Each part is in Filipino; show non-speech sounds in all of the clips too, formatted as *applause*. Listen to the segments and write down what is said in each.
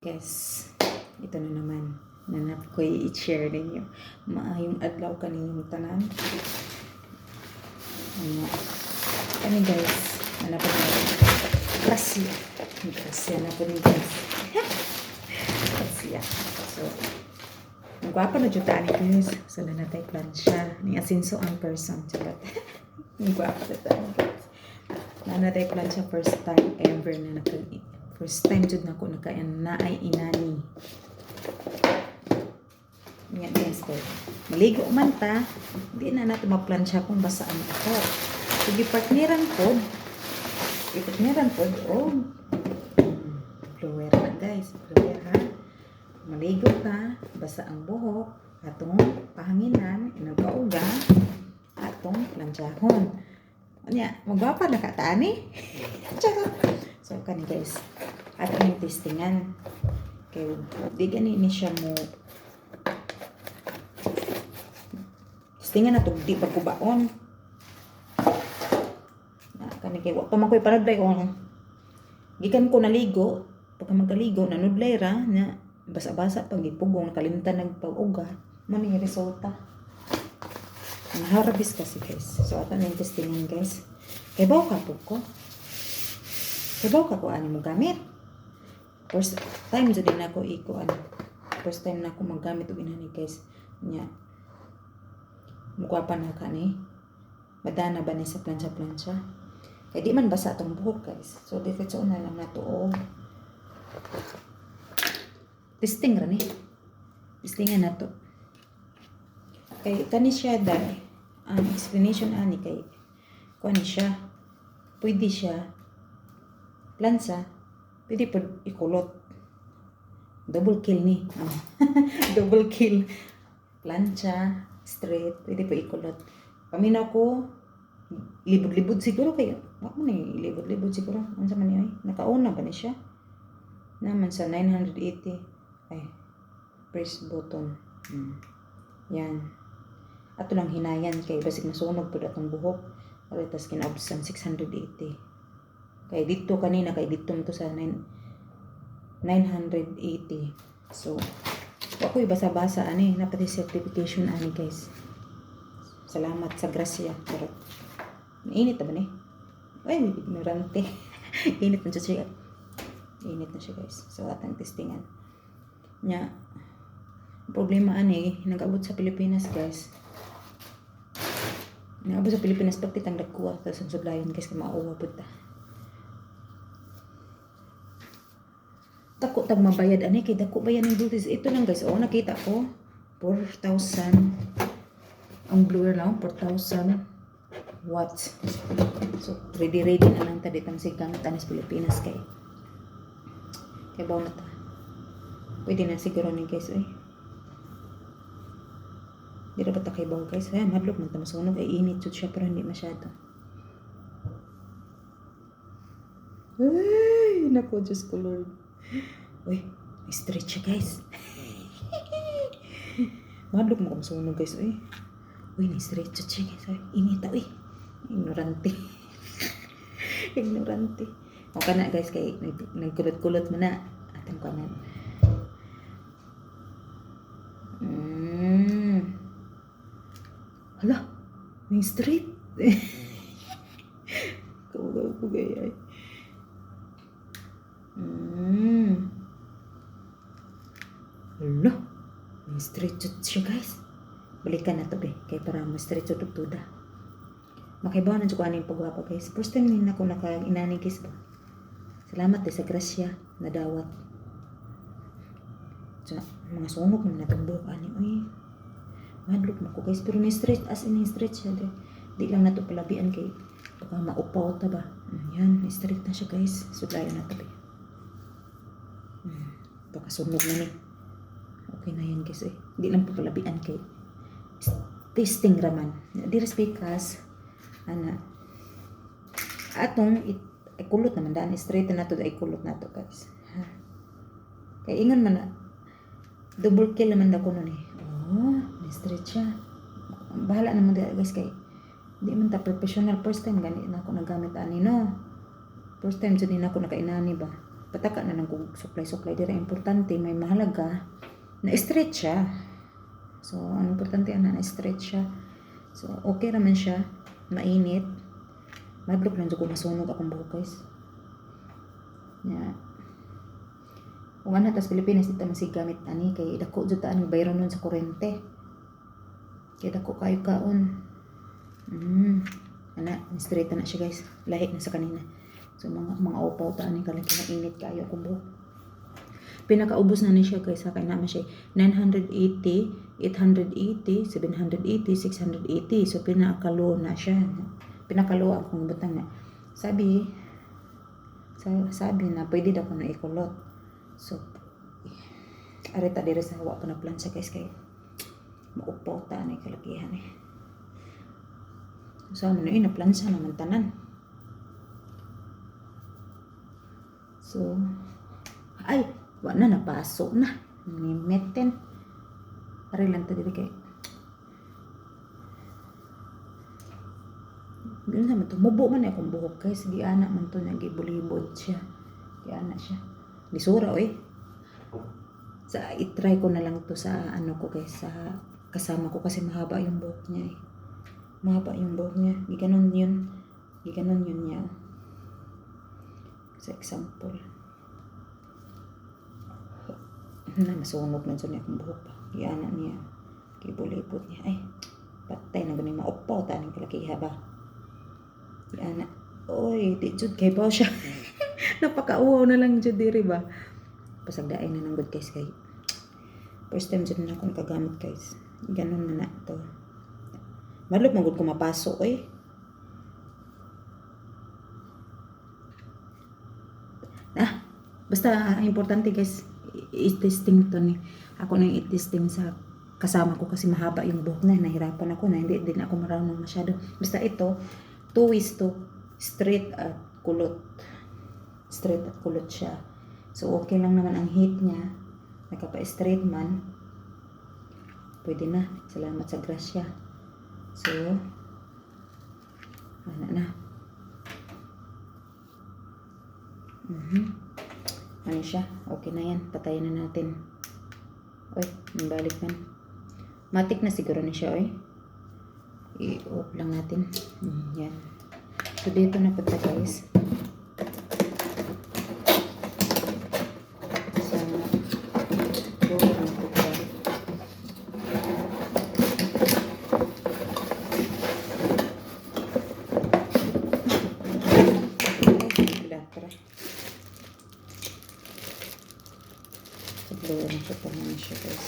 Guys, ito na naman. Nanap ko i-share ninyo. Maayong adlaw kaninyong tanan. Ano, kani guys, nanap ko Grasya. Grasya na po ni guys. *laughs* Grasya. So, ang gwapa na juta ni guys. So, na natay plansya. Ni asinso ang person. Charot. *laughs* Ang gwapa na tayo guys. Na natay plansya first time ever na naka First time jud nako nakayan na ay inani. Nya guys ko. Maligo man ta, di na nato maplansya kung basaan ako. Sige partneran pod. Ipartneran pod oh. Blower na guys, blower ha. Maligo ta, basa ang buhok, atong pahanginan, inagauga, atong plansyahon. Anya, magwapa na kataani. Charot. *laughs* So, kani guys, ato yung testingan. Kay, di gani ni siya mo testingan na to, di pagkubaon. Na, kani kay, wa pa man ko'y panadlay on. Gikan ko naligo, pagka magkaligo, nanudlay ra, na, basa-basa pag ipugong, nakalimtan nagpag-uga, man resulta. Ang harabis kasi guys. So, ato na testingan guys. Kay bawa ka po ko. Kabaw ka ko ano mo gamit. First time jud din ako iko. First time na ako maggamit og inani guys. Nya. Mukha pa na ka ni. Madana ba ni sa plancha-plancha? Kaya di man basa tong buhok guys. So dito sa una lang nato og testing ra ni. Testingan nato. Kay kani siya dai. Ang explanation ani kay kuan siya. Pwede siya plansa, pwede po ikulot. Double kill ni. *laughs* Double kill. Plancha, straight, pwede po ikulot. Paminaw ko, libod-libod siguro kayo. Mo na libod-libod siguro. Ano sa man yun? Nakauna ba ni siya? Naman sa 980. Ay, press button. Hmm. Yan. Ato lang hinayan kay basig masunog po atong buhok. Aritas kinaubsan 680. Kay dito kanina, kay dito to sa 9, 980. So, ako basa-basa ani, napati certification ani guys. Salamat sa grasya. Pero, init na ba ni? Ay, ignorante. *laughs* init na siya. Init na siya guys. So, atang testingan. Nya, problema ani, nag-abot sa Pilipinas guys. Nag-abot sa Pilipinas pag titang dagkuha. Tapos ang sudlayan guys, kaya mauwa po ta. Dako tag mabayad ani kay dako bayan ng duties. Ito lang guys, oh nakita ko 4,000 ang blower lang 4,000 watts. So ready ready na lang ta ditang sigang tanis Pilipinas kay. Kay bawo ta. Pwede na siguro ni guys eh. Di dapat ta kay bawo guys. Ay, madlok man ta masunog ay init jud siya pero hindi masyado. Ay, nako, Diyos ko Lord. Uy, stretch siya guys. *laughs* Madlok mo kung sunog guys. Uy, uy, may stretch siya guys. Uy, inita, uy. Ignorante. *laughs* Ignorante. O ka na guys, kay nag- nagkulot-kulot mo na. Atang ka na. Mm. Hala, may straight. *laughs* Kawaga ko gaya. Mm. Hala, may straight siya guys. Balikan na to be, kay para mas straight shot ug tuda. Makibaw na ko aning pagwapa guys. First time din ako naka-inani guys ba. Salamat eh sa grasya na dawat. So, mga sunog na natambok ani uy. Madlok mo ko guys pero ni straight as in straight siya de. Di lang nato palabian kay baka maupaw ta ba. Mm, Yan, ni straight na siya guys. Sudlayan na to be. Hmm, baka sunog na ni. Okay na yan guys eh. Di lang po palabian kay testing raman. Di respikas. Ana. Atong it, ikulot naman daan straight na to ikulot na to guys. Ha. Kay ingon man na double kill naman ako nun eh. Oh, na-straight siya. Bahala naman di guys kay di man ta professional first time gani na ako nagamit ani no. First time jud na ako nakainani ba. pataka na lang kung supply-supply dira importante may mahalaga na straight siya so ang importante ana na straight siya so okay raman siya. Mainit. Madlok lang ko masunog akong buhok guys. Yeah. kung ano tas Pilipinas dito masigamit ani kay dako ta ang bayron nun sa kurente. Kay dako kayo kaon. Mm. Ana straight na siya guys. Lahi na sa kanina. So mga mga upaw ta ani kalaki na init kayo kung buhok. Pinakaubos na ni siya kay sa kay naman siya 980, 880, 780, 680. So pinakalo na siya. Pinakalo akong butang na. Sabi sa, sabi na pwede daw ko na ikulot. So arita diri sa wa pa na plansa guys kay maupaw ta ani kalakihan eh. So ano na plansa naman tanan. So, ay, wala na, napaso na. Nimeten. Pare lang to dito kay. Ganun naman to. Mubo man akong buhok guys. Di ana man to niya. Gibulibod siya. Di ana siya. Lisura oy. Sa itry ko na lang to sa ano ko guys. Sa kasama ko kasi mahaba yung buhok niya eh. Mahaba yung buhok niya. Giganon yun. Giganon yun niya. Sa example. Na masunog na dyan akong buhok pa. Iana niya. Kibulipot niya. Ay, patay na ganun maupaw ta ning kalakiha ba. Iana. Oy, di jud kay ba siya. *laughs* Napakauwaw na lang jud diri ba. Pasagdaay na ng good guys kay. First time jud na akong kagamit guys. Ganun na na to. Malop magud ko mapasok oy. Ah, basta importante guys, i-testing to ni. Ako nang i-testing sa kasama ko kasi mahaba yung buhok na. Nahirapan ako na hindi din ako marunong masyado. Basta ito, two ways to straight at kulot. Straight at kulot siya. So okay lang naman ang heat niya. Nakapa-straight man. Pwede na. Salamat sa grasya. So, ano na. Mhm. Siya? Okay na yan. Patayin na natin. Oy, balik man. Matik na siguro na siya, oy. I-off lang natin. Mm, yan. So, dito na punta, guys. Sa door na punta. Latra. Sa door na punta na siya, guys.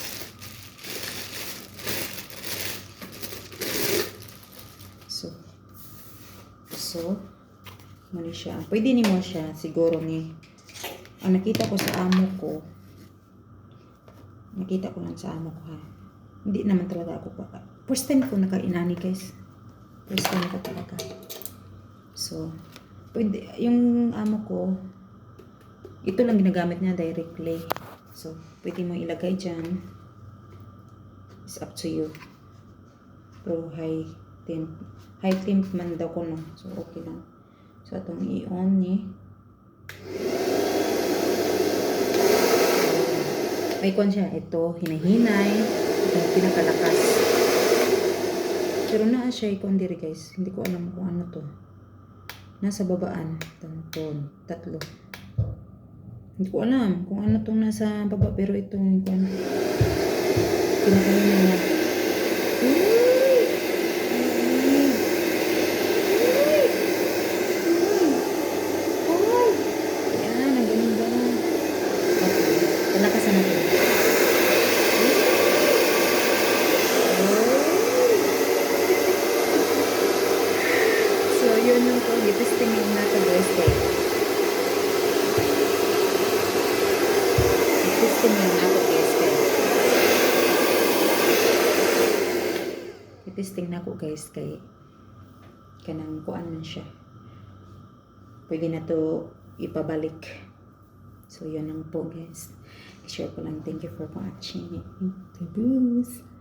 So, so, mali siya. Pwede ni mo siya, siguro ni, ang nakita ko sa amo ko, nakita ko lang sa amo ko ha. Hindi naman talaga ako pa. First time ko nakainani guys. First time ko talaga. So, pwede, yung amo ko, ito lang ginagamit niya directly. So, pwede mo ilagay dyan. It's up to you. Pero high temp. High temp man daw ko no. So, okay lang. So, itong i-on ni. May kon siya. Ito, hinahinay. Ito, yung pinakalakas. Pero naa siya ikon diri guys. Hindi ko alam kung ano to. Nasa babaan. Tampon. Tatlo. Hindi ko alam kung ano tong nasa baba. Pero itong kung pinakahinay niya. Yan, ang ganun ba? Okay. Palakasan natin. So, yun yung po. Itisting lang natin guys. Itisting lang natin guys. Itisting na ako guys kay kanang kuan man siya. Pwede na to ipabalik. So, yun lang po guys. I-share ko lang. Thank you for watching. Bye, boos.